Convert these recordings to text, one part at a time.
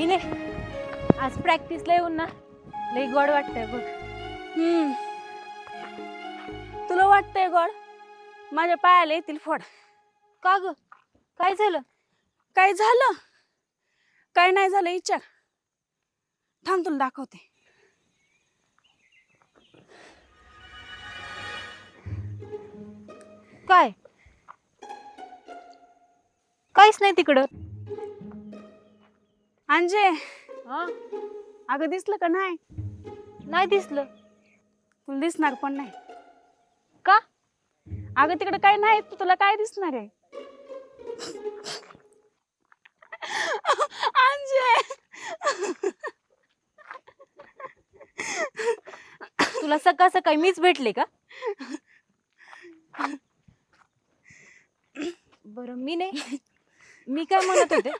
मी ने आज प्रॅक्टिसला येऊन ना लई गोड वाटतंय बघ. हम्म. तुला वाटतंय गोड? माझ्या पायाला येतील फोड. का ग? काय झालं? काय झालं? काय नाही झालं विचार. थांब तुला दाखवते. काय? काहीच नाही तिकडं. अंजे हा? अगं दिसलं का नाही? नाही दिसलं. तुला दिसणार पण नाही. का? अगं तिकडे काय नाही तर तुला काय दिसणार आहे? अंजे तुला सकाळ सकाळी मीच भेटले का? बरं मी नाही. मी काय म्हणत होते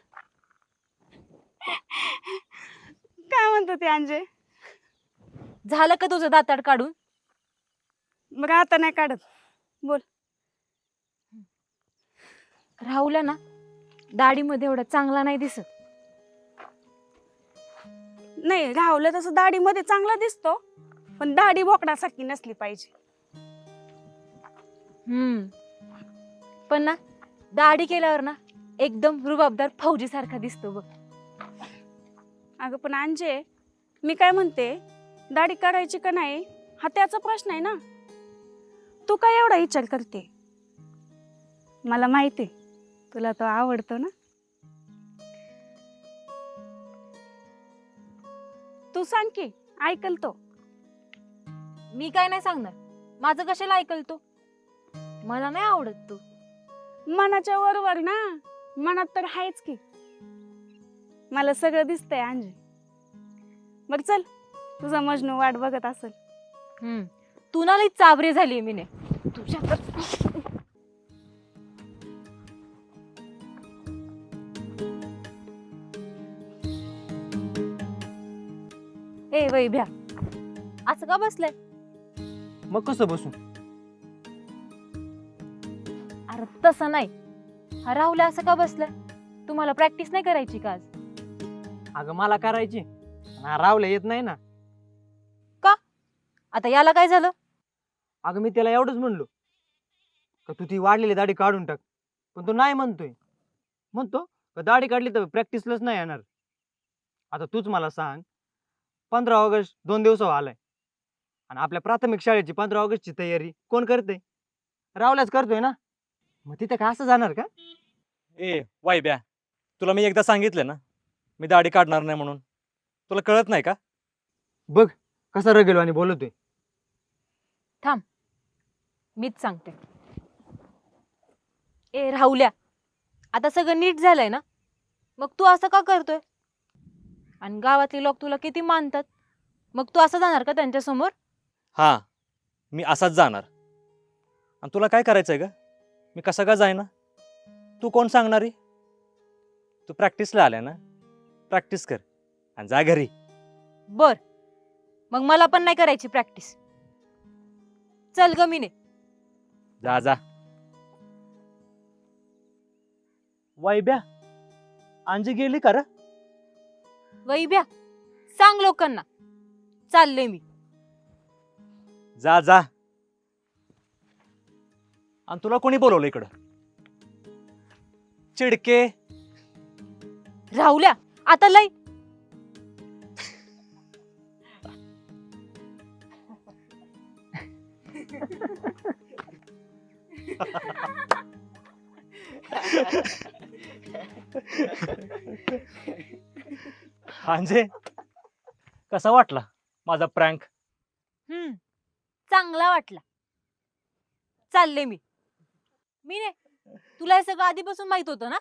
काय म्हणतो ते अंजे झालं का तुझं दाताड काढून? बघ आता नाही काढत. बोल. राहुल्या ना दाढीमध्ये एवढा चांगला नाही दिसत. नाही राहुलं तसं दाढीमध्ये चांगला दिसतो पण दाढी बोकडासारखी नसली पाहिजे. हम्म. पण ना दाढी केल्यावर ना एकदम रुबाबदार फौजी सारखा दिसतो बघ. अगं पण अंजे मी काय म्हणते? दाढी काढायची का नाही? हा त्याचा प्रश्न आहे ना. तू काय एवढा विचार करते? मला माहिती तुला तो आवडतो ना. तू सांग की ऐकल तो. मी काय नाही सांगणार. माझं कशाला ऐकल तू? मला नाही आवडत तू. मनाच्या वरवर ना. मनात तर आहेच की. मला सगळं दिसतंय अंजे बघ चल तुझा मजनू वाट बघत असेल. हम्म. तू ना लई चाबरी झाली मी ने तुझ्या ए वैभ्या असं का बसलाय? मग कसं बसू? अरे तसं नाही. हा राहुल असं का बसलाय? तुम्हाला प्रॅक्टिस नाही करायची का आज? अगं मला करायची. ना रावलं येत नाही ना. आता याला काय झालं? अगं मी त्याला एवढंच म्हणलो. का तू ती वाढलेली दाढी काढून टाक. पण तो नाही म्हणतोय. म्हणतो का दाढी काढली तर प्रॅक्टिसलाच नाही येणार. आता तूच मला सांग पंधरा ऑगस्ट दोन दिवसावर आलाय. आणि आपल्या प्राथमिक शाळेची पंधरा ऑगस्टची तयारी कोण करते रावल्याच करतोय ना? मग तिथे का असं जाणार का? ए वाईब्या तुला मी एकदा सांगितलं ना मी दाढी काढणार नाही म्हणून. तुला कळत नाही का? बघ कसा रगेलो आणि बोलतोय. मीच सांगते. ए राहुल्या आता सगळं नीट झालंय ना? मग तू असं का करतोय? आणि गावातले लोक तुला किती मानतात? मग तू असं जाणार का त्यांच्यासमोर हां मी असाच जाणार. आणि तुला काय करायचं आहे का मी कसा का जाईना? तू कोण सांगणारी? तू प्रॅक्टिसला आल्या ना? प्रॅक्टिस कर. आणि जा घरी. बर. मग मला पण नाही करायची प्रॅक्टिस चल ग मीने. जा जा. वाईब्या अंजी गेली का रे? वैभ्या सांग लोकांना. चालले मी. जा जा. आणि तुला कोणी बोलवलं इकडं? चिडके. राहुल्या. आता लय. अंजे कसा वाटला माझा प्रँक? हम्म चांगला वाटला. चालले मी. मी ने तुला हे सगळं आधीपासून माहीत होतं ना?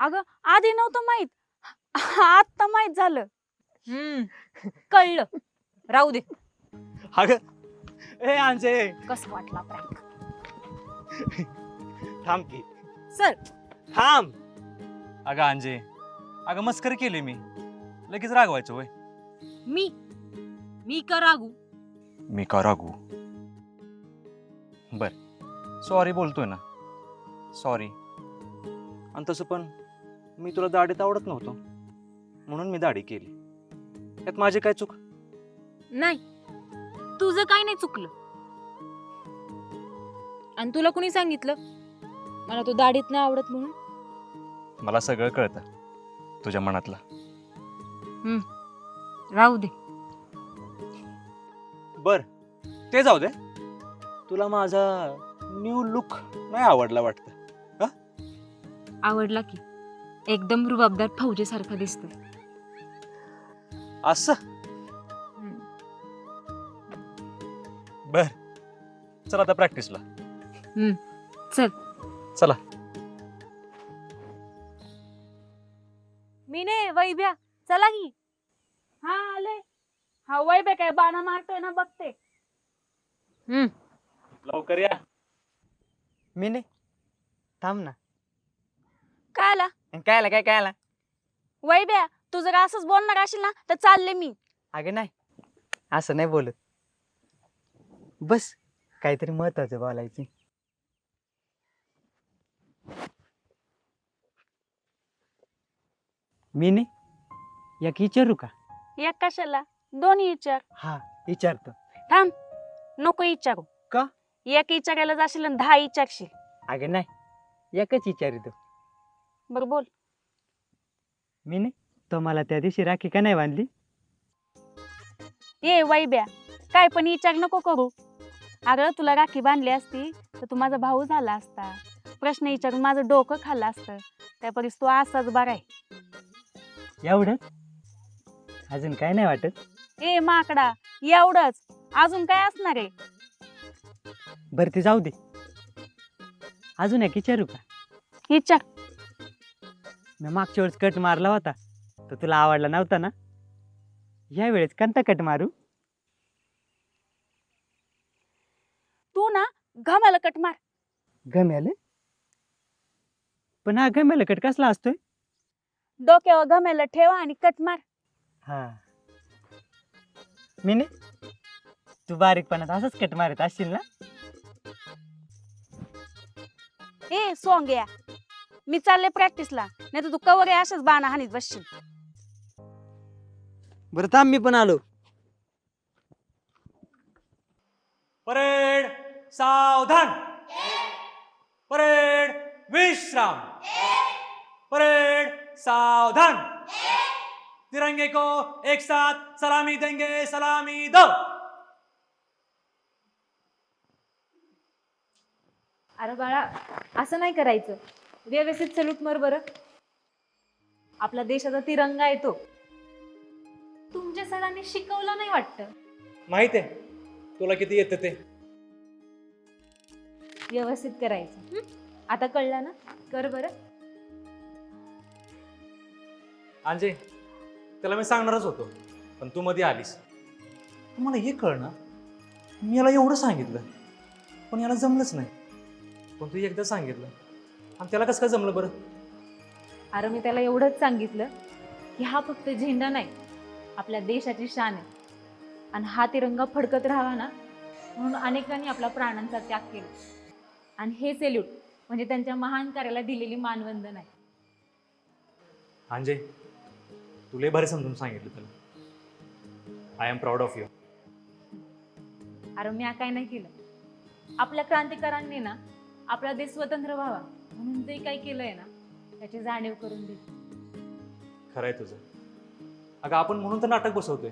अगं आधी नव्हतं माहीत. आत्ता माहीत झालं. हम्म. कळलं. राहू दे. अगं ए अंजे कसं वाटला प्रँक थांब की. सर. थांब. अगं अंजे अगं मस्करी केली मी. लगेच रागवायचं वय. मी? मी का रागू? मी का रागू? बर. सॉरी बोलतोय ना. सॉरी आणि तसं पण मी तुला दाढीत आवडत नव्हतो. म्हणून मी दाढी केली. यात माझी काय चूक? नाही. तुझं काही नाही चुकलं. आणि तुला कुणी सांगितलं? मला तू दाढीत नाही आवडत म्हणून. मला सगळं कळतं तुझ्या मनातलं. राहू दे. बर. ते जाऊ दे. तुला माझा न्यू लुक नाही आवडला वाटतं. आवडला की. एकदम रुबाबदार फौजेसारखा दिसतोय. असं? बर. चल आता प्रॅक्टिसला चल. चला. मी नाही वैभ्या चला की. हा आले. हा वय बे काय बाणा मारतोय ना बघते. हम्म. लवकर या. मी नाही थांब ना. काय आला? आणि काय आला काय काय आला? वय ब्या तू जर असंच बोलणार असेल ना तर चालले मी. अगं नाही असं नाही बोलत. बस काहीतरी महत्वाचं बोलायचं मी नाही एक विचारू का? एक कशाला? दोन्ही विचार. हा विचारतो. थांब नको विचारू. का? एक विचारायला जाशील आणि दहा विचारशील. अगं नाही एकच विचारितो. बरं बोल. मी नाही तो मला त्या दिवशी राखी का नाही बांधली? ए वैब्या काय पण विचार नको करू. अगं तुला राखी बांधली असती तर तू माझा भाऊ झाला असता. प्रश्न विचारून माझं डोकं खाल्लं असतं. त्यापरीस तू असाच बरा आहे. एवढंच अजून काय नाही वाटत? ए माकडा एवढंच. अजून काय असणार आहे? बरं ते जाऊ दे. अजून एक विचारू का? विचार. मी मागच्या वेळेस कट मारला होता. तर तुला आवडला नव्हता ना? या वेळेस कोणता कट मारू. तू ना घामाला कट मार. गम्याले पण हा गम्याला कट कसला असतोय? डोक्यावर घमेला ठेवा आणि कट मार. हा. मी तू बारीकपणात असंच कट मारत असशील ना? ए सोंग्या. मी चालले प्रॅक्टिसला नाही तर तू कवर आहे अशाच बाणा हानीत बसशील. बरं थांब मी पण आलो. परेड सावधान. परेड विश्राम. परेड सावधान. तिरंगे को एक साथ सलामी देंगे सलामी दो. अरे बाळा असं नाही करायचं. व्यवस्थित सल्यूट मर बरं. आपला देशाचा तिरंगा येतो. तुमच्या सरांनी शिकवलं नाही वाटतं? माहीत आहे. तुला किती येतं ते? व्यवस्थित करायचं. हं? आता कळलं ना? कर बरं. अंजे त्याला मी सांगणारच होतो पण तू मध्ये आलीस. मला हे कळना मी याला एवढं सांगितलं पण याला जमलंच नाही. पण तू एकदा सांगितलं. आणि त्याला कसं काय जमलं बरं? अरे मी त्याला एवढंच सांगितलं की हा फक्त झेंडा नाही आपल्या देशाची शान आहे. आणि हा तिरंगा फडकत राहावा ना म्हणून अनेकांनी आपला प्राणांचा त्याग केला. आणि हे सेल्यूट म्हणजे त्यांच्या महान कार्याला दिलेली मानवंदन आहे. अंजय तुला भारी समजून सांगितलं त्याला. I am proud of you अरे मी काय नाही केलं. आपल्या क्रांतिकारांनी ना आपला देश स्वतंत्र व्हावा म्हणून जे काही केलंय ना त्याची जाणीव करून दिली. खरं आहे तुझं. अगं आपण म्हणून तर नाटक बसवतोय.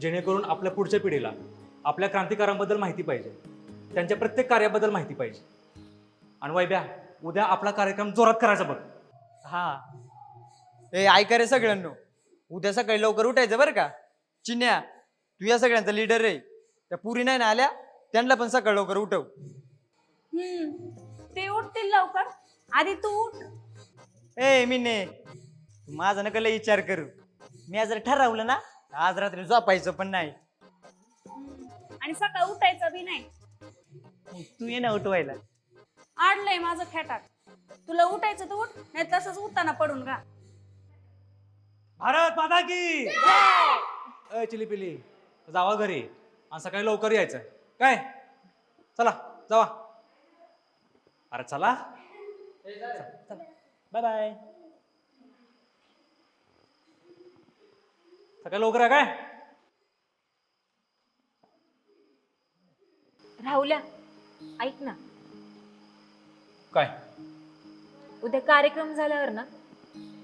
जेणेकरून आपल्या पुढच्या पिढीला आपल्या क्रांतिकारांबद्दल माहिती पाहिजे. त्यांच्या प्रत्येक कार्याबद्दल माहिती पाहिजे. आणि वैब्या उद्या आपला कार्यक्रम जोरात करायचा बघ. हा. ए ऐका रे सगळ्यांनो. उद्या सकाळी लवकर उठायचं बरं का? चिन्या तू या सगळ्यांचा लीडर रे. त्या पुरी नाही ना आल्या? त्यांना पण सकाळ लवकर उठव. हम्म. ते उठतील लवकर. आधी तू उठ. ए मिने तू माझा नका लय विचार करू. मी आज जर ठरवलं ना आज रात्री झोपायचं पण नाही. आणि सकाळ उठायचं बी नाही. तू ये ना उठवायला. आडलंय माझं खेटात. तुला उठायचं तर उठ नाही तसंच उठताना पडून का भारत माता की अय चिली पिली जावा घरी. आणि सकाळी लवकर यायचं काय? चला जावा. अरे चला. बाय बाय सकाळी लवकर आहे काय? राहुल्या ऐक ना. काय? उद्या कार्यक्रम झाल्यावर ना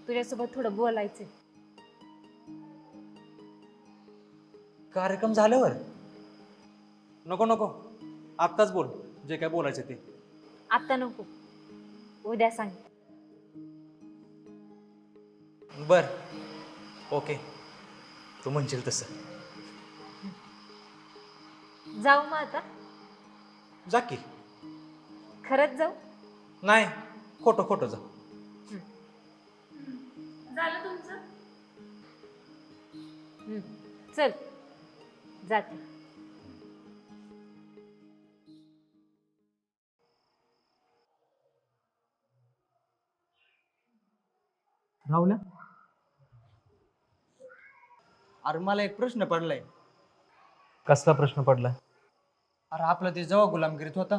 तुझ्यासोबत थोडं बोलायचंय. कार्यक्रम झाल्यावर? नको नको. आत्ताच बोल जे काय बोलायचं ते. आता नको. उद्या सांग. बर. ओके. तू म्हणशील तसं. जाऊ मग आता. जा की. खरंच जाऊ? नाही खोटं खोटं जा. झालं तुमचं? चल जाते. राहुल्या? अरे मला एक प्रश्न पडलाय. कसला प्रश्न पडला? अरे आपला ते जेव्हा गुलामगिरीत होता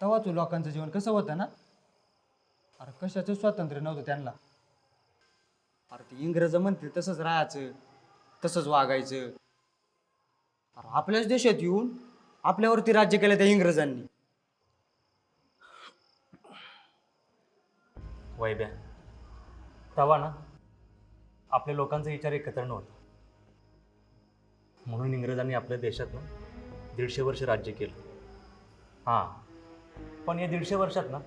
तेव्हाच लोकांचं जीवन कसं होतं ना? अरे कशाचं स्वातंत्र्य नव्हतं त्यांना. अरे ते इंग्रज म्हणतील तसंच राहायचं तसंच वागायचं. अरे आपल्याच देशात येऊन आपल्यावरती राज्य केलं त्या इंग्रजांनी. वैब्या तवा ना आपल्या लोकांचा विचार एकत्र नव्हता. म्हणून इंग्रजांनी आपल्या देशात ना दीडशे वर्ष राज्य केलं. हां. पण या दीडशे वर्षात ना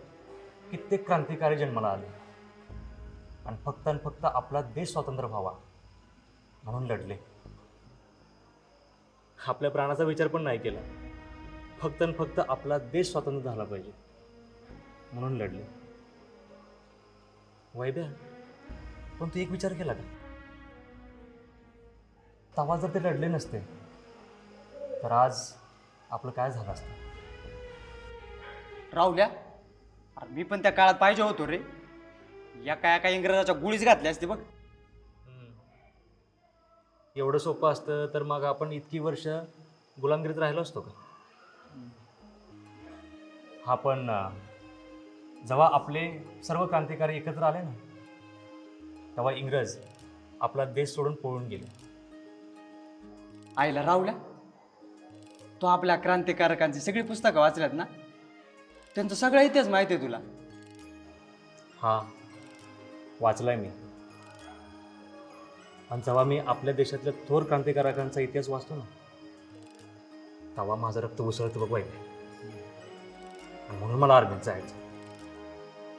कित्येक क्रांतिकारी जन्माला आले. आणि फक्त आणि फक्त आपला देश स्वतंत्र व्हावा म्हणून लढले. आपल्या प्राणाचा विचार पण नाही केला. फक्त आणि फक्त आपला देश स्वतंत्र झाला पाहिजे म्हणून लढले. वैद्या पण तू एक विचार केला का? तवा जर ते लढले नसते तर आज आपलं काय झालं असतं? राहुल्या अरे मी पण त्या काळात पाहिजे होतो रे. या काय काय इंग्रजाच्या गुळीच घातल्या असते बघ. एवढं सोपं असतं तर मग आपण इतकी वर्ष गुलामगिरीत राहिलो असतो का? हा पण अं, जेव्हा आपले सर्व क्रांतिकारी एकत्र आले ना तेव्हा इंग्रज आपला देश सोडून पळून गेले. आईला राहुल्या तो आपल्या क्रांतिकारकांची सगळी पुस्तकं वाचल्यात ना? त्यांचं सगळं इतिहास माहिती आहे तुला. हा वाचलाय मी. आणि जेव्हा मी आपल्या देशातल्या थोर क्रांतिकारकांचा इतिहास वाचतो ना तेव्हा माझं रक्त उसळतं बघ वाईट आणि म्हणून मला आर्मीत जायचं.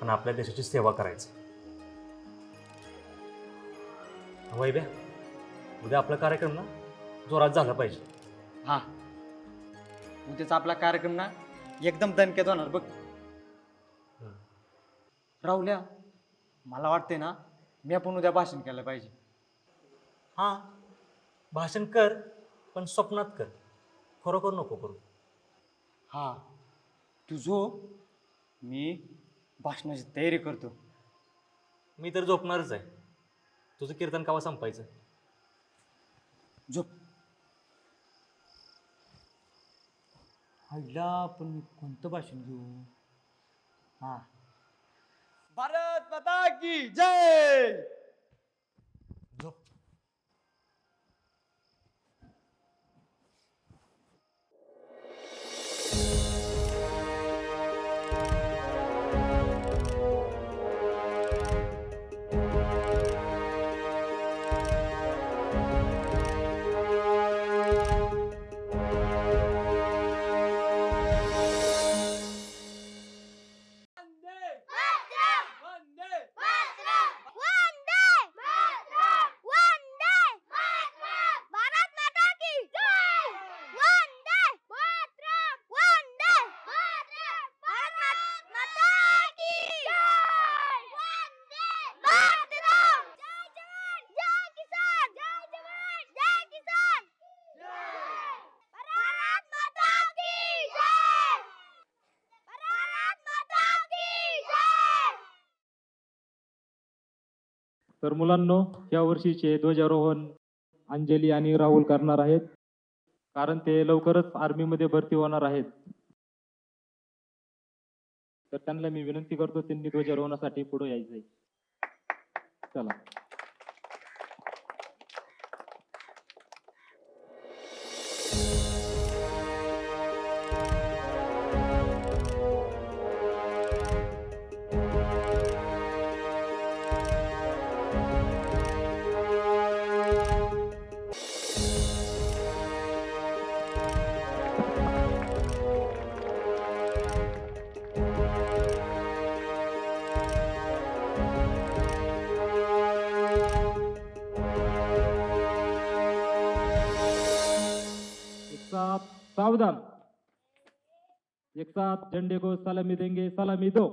आणि आपल्या देशाची सेवा करायची. वैभ्या उद्या आपला कार्यक्रम ना? जोरात झाला पाहिजे. हा. उद्याचा आपला कार्यक्रम ना एकदम दणक्यात होणार बघ. राहुल्या मला वाटते ना मी आपण उद्या भाषण केलं पाहिजे. हां. भाषण कर पण स्वप्नात कर. खरोखर नको करू. हा. तू जो मी भाषणाची तयारी करतो. मी तर झोपणारच आहे. तुझं कीर्तन कावा संपायचं? झोप. आईला पण कोणतं भाषण घेऊ? हा. भारत माता की जय! तर मुलांनो या वर्षीचे ध्वजारोहण अंजली आणि राहुल करणार आहेत. कारण ते लवकरच आर्मीमध्ये भरती होणार आहेत. तर त्यांना मी विनंती करतो त्यांनी ध्वजारोहणासाठी पुढे यायचंय. चला. साथ झंडे को सलामी देंगे सलामी दो।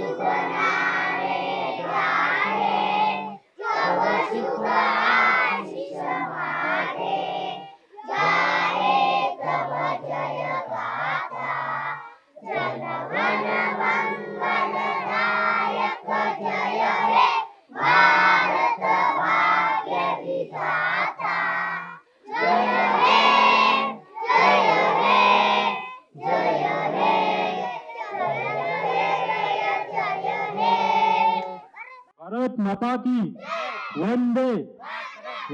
भारत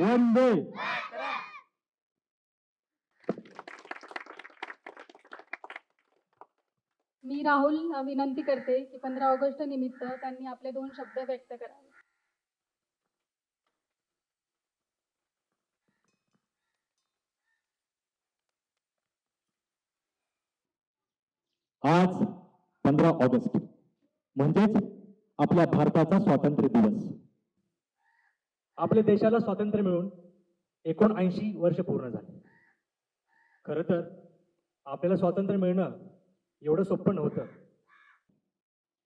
वंदे. मी राहुल विनंती करते की पंधरा ऑगस्ट निमित्त त्यांनी आपले दोन शब्द व्यक्त करावे. आज पंधरा ऑगस्ट म्हणजेच आपल्या भारताचा स्वातंत्र्य दिवस. आपल्या देशाला स्वातंत्र्य मिळून एकोणऐंशी वर्ष पूर्ण झाली. खरं तर आपल्याला स्वातंत्र्य मिळणं एवढं सोपं नव्हतं.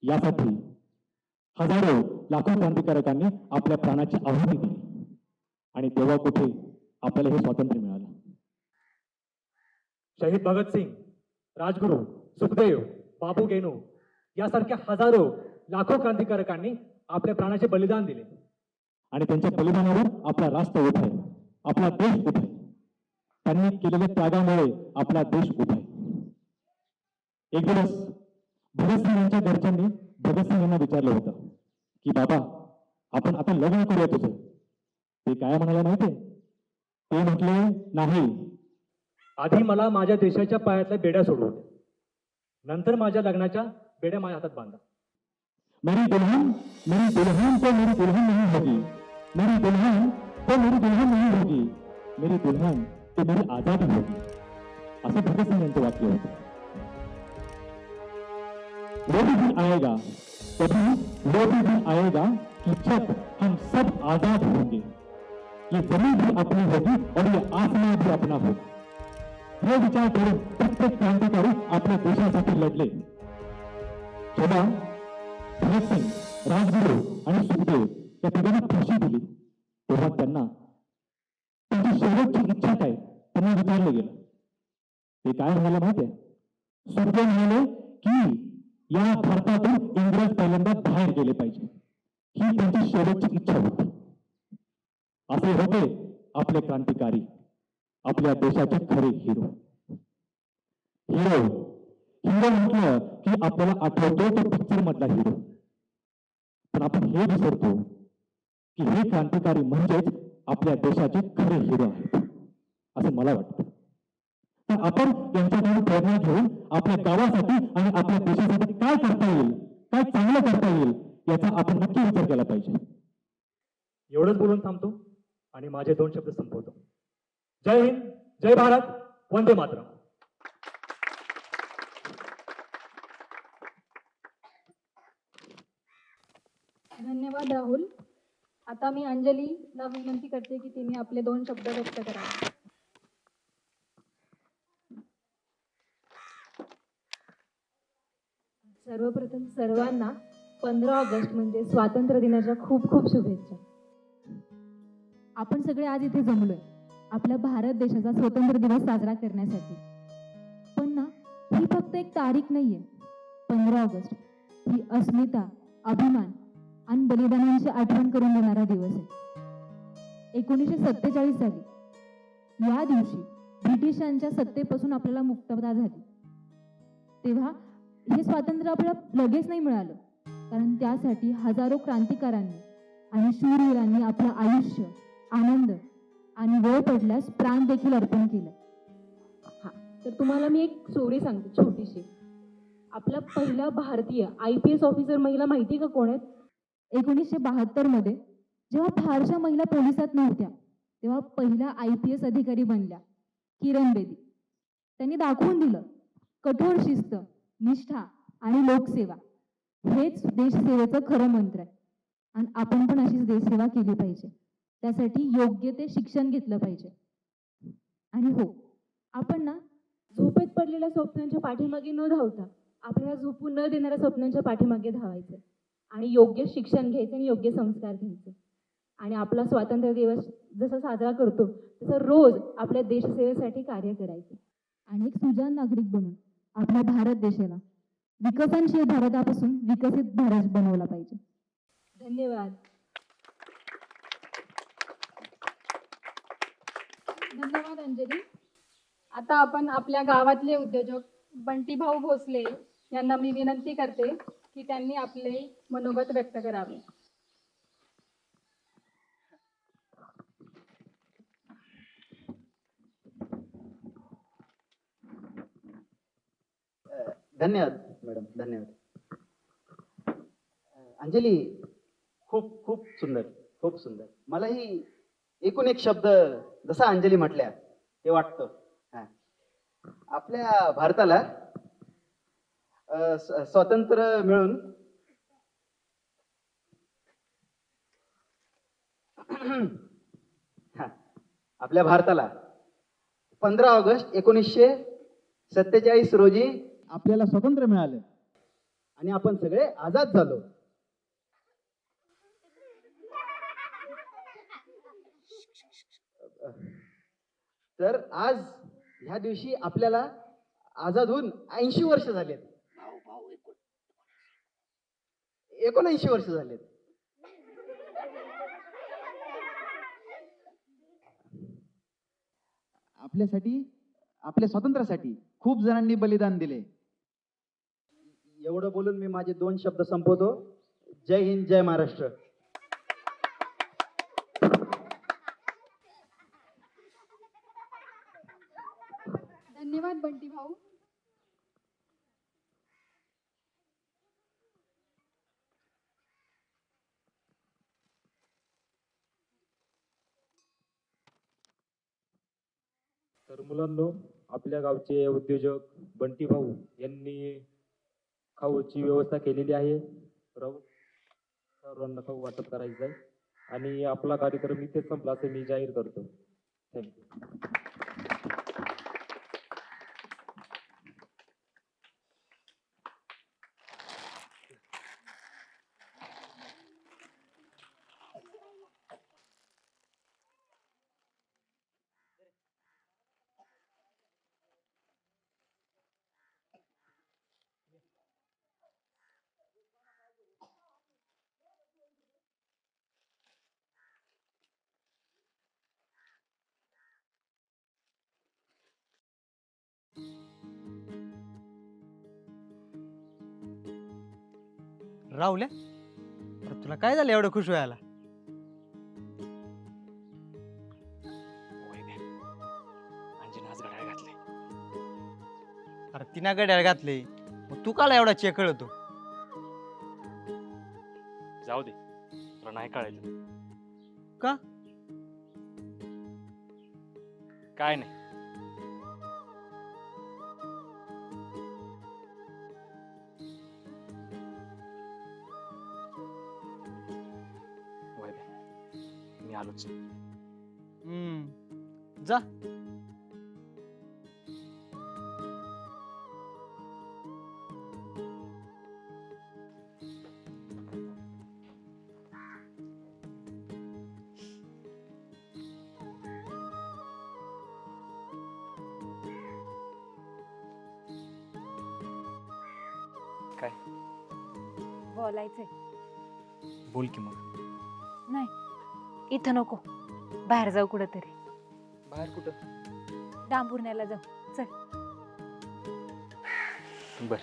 यासाठी हजारो लाखो क्रांतिकारकांनी आपल्या प्राणाची आहुती दिली. आणि तेव्हा कुठे आपल्याला हे स्वातंत्र्य मिळालं? शहीद भगतसिंग राजगुरू सुखदेव बाबू गेनू यासारख्या हजारो लाखो क्रांतिकारकांनी आपल्या प्राणाचे बलिदान दिले. आणि त्यांच्या बलिदानावर आपला राष्ट्र उभा आहे. आपला देश उभा आहे. त्यांनी केलेल्या त्यागामुळे आपला देश उभा आहे. एक दिवस भगतसिंग यांच्या घरच्यांनी भगतसिंग यांना विचारलं होतं की बाबा आपण आता लग्न करूया तुझं. ते काय म्हणाला माहितीये? ते म्हटले नाही. आधी मला माझ्या देशाच्या पायातल्या बेड्या सोडवू दे. नंतर माझ्या लग्नाच्या बेड्या माझ्या हातात बांधा. मेरी दुल्हन मेरी दुल्हन तो मेरी दुल्हन नहीं होगी. मेरी दुल्हन तो मेरी दुल्हन नहीं होगी। मेरी दुल्हन तो मेरी आज़ादी होगी। असं भगतसिंग यांचं वाक्य होतं वो भी दिन आएगा कभी वो भी दिन आएगा कि जब हम सब आज़ाद होंगे। ये ज़मीन भी अपनी होगी और ये आसमान भी अपना होगा। हे विचार करून प्रत्येक क्रांतिकारी आपल्या देशासाठी लढले जेव्हा भगतसिंग राजगुरू आणि सुखदेव। या तिघांना फाशी दिली, तेव्हा त्यांना त्यांची शेवटची इच्छा काय? त्यांना विचारलं गेलं. ते काय म्हणाले माहितीये? सुखदेव म्हणाले की, या भारतातून इंग्रज पहिल्यांदा बाहेर गेले पाहिजे. ही त्यांची शेवटची इच्छा होती. असे होते आपले क्रांतिकारी, आपल्या देशाचे खरे हिरो. हिरो हिरो म्हटलं की आपल्याला आठवतो तो पिक्चर मधला हिरो. पण आपण हे विसरतो की हे क्रांतिकारी म्हणजेच आपल्या देशाचे खरे हिरो आहेत. असं मला वाटतं. तर आपण यांच्याकडून प्रेरणा घेऊन आपल्या गावासाठी आणि आपल्या देशासाठी काय करता येईल काय चांगलं करता येईल याचा आपण नक्की विचार केला पाहिजे. एवढंच बोलून थांबतो आणि माझे दोन शब्द संपवतो. जय हिंद जय भारत वंदे मातरम. धन्यवाद राहुल. आता मी अंजलीला विनंती करते की तिने आपले दोन शब्द व्यक्त करावे. सर्वप्रथम सर्वांना पंधरा ऑगस्ट म्हणजे स्वातंत्र्य दिनाच्या खूप खूप शुभेच्छा. आपण सगळे आज इथे जमलोय. आपल्या भारत देशाचा स्वतंत्र दिवस साजरा करण्यासाठी. पण ना ही फक्त एक तारीख नाहीये. पंधरा ऑगस्ट ही अस्मिता अभिमान आणि बलिदानांची आठवण करून देणारा दिवस आहे. एकोणीसशे सत्तेचाळीस साली या दिवशी ब्रिटिशांच्या सत्तेपासून आपल्याला मुक्तता झाली. तेव्हा हे स्वातंत्र्य आपल्याला लगेच नाही मिळालं. कारण त्यासाठी हजारो क्रांतिकारांनी आणि शूरवीरांनी आपलं आयुष्य आनंद आणि वेळ पडल्यास प्राण देखील अर्पण केलं. हा तर तुम्हाला मी एक स्टोरी सांगते छोटीशी. आपला पहिला भारतीय आय पी एस ऑफिसर महिला माहिती का कोण आहेत? एकोणीसशे बहात्तरमध्ये जेव्हा फारशा महिला पोलिसात नव्हत्या तेव्हा पहिला आय पी एस अधिकारी बनल्या किरण बेदी. त्यांनी दाखवून दिलं कठोर शिस्त निष्ठा आणि लोकसेवा. हेच देशसेवेचं खरं मंत्र आहे. आणि आपण पण अशीच देशसेवा केली पाहिजे. त्यासाठी योग्य ते शिक्षण घेतलं पाहिजे. आणि हो आपण ना झोपेत पडलेल्या स्वप्नांच्या पाठीमागे न धावता आपल्याला झोपू न देणाऱ्या स्वप्नांच्या पाठीमागे धावायचं आणि योग्य शिक्षण घ्यायचं आणि योग्य संस्कार घ्यायचे. आणि आपला स्वातंत्र्य दिवस जसा साजरा करतो तसं रोज आपल्या देशसेवेसाठी कार्य करायचे. आणि एक सुजान नागरिक बनून आपल्या भारत देशाला विकसनशील भारतापासून विकसित भारत बनवला पाहिजे. धन्यवाद. धन्यवाद अंजली. आता आपण आपल्या गावातले उद्योजक बंटीभाऊ भोसले यांना मी विनंती करते की त्यांनी आपले मनोगत व्यक्त करावे. धन्यवाद मॅडम धन्यवाद. अंजली खूप खूप सुंदर खूप सुंदर. मलाही एकूण एक शब्द जसा अंजली म्हटल्या ते वाटतं. हा. आपल्या भारताला स्वातंत्र्य मिळून. हा. आपल्या भारताला. पंधरा ऑगस्ट एकोणीसशे सत्तेचाळीस रोजी आपल्याला स्वातंत्र्य मिळालं. आणि आपण सगळे आझाद झालो. तर आज ह्या दिवशी आपल्याला आझाद होऊन ऐंशी वर्ष झालेत. एकोणऐंशी वर्ष झालेत. आपल्यासाठी आपल्या स्वातंत्र्यासाठी खूप जणांनी बलिदान दिले. एवढं बोलून मी माझे दोन शब्द संपवतो. जय हिंद जय महाराष्ट्र धन्यवाद बंटीभाऊ तर मुलांनो आपल्या गावचे उद्योजक बंटी भाऊ यांनी खाऊची व्यवस्था केलेली आहे. राहू सर्वांना खाऊ वाटप करायचं आहे आणि आपला कार्यक्रम इथेच संपला असं मी जाहीर करतो. थँक्यू राहुल्या अरे तुला काय झालं एवढं खुश व्हायला? अरे तिना गड्याला घातले मग तू काला एवढा चेकळ होतो? जाऊ दे तुला नाही कळायचं. का? काय नाही. आलोच हम्म. जा. बोलायचंय. बोल की मग. नाही. इथं नको. बाहेर जाऊ कुठंतरी. बाहेर कुठं? डांबुर्ण्याला जाऊ. बर.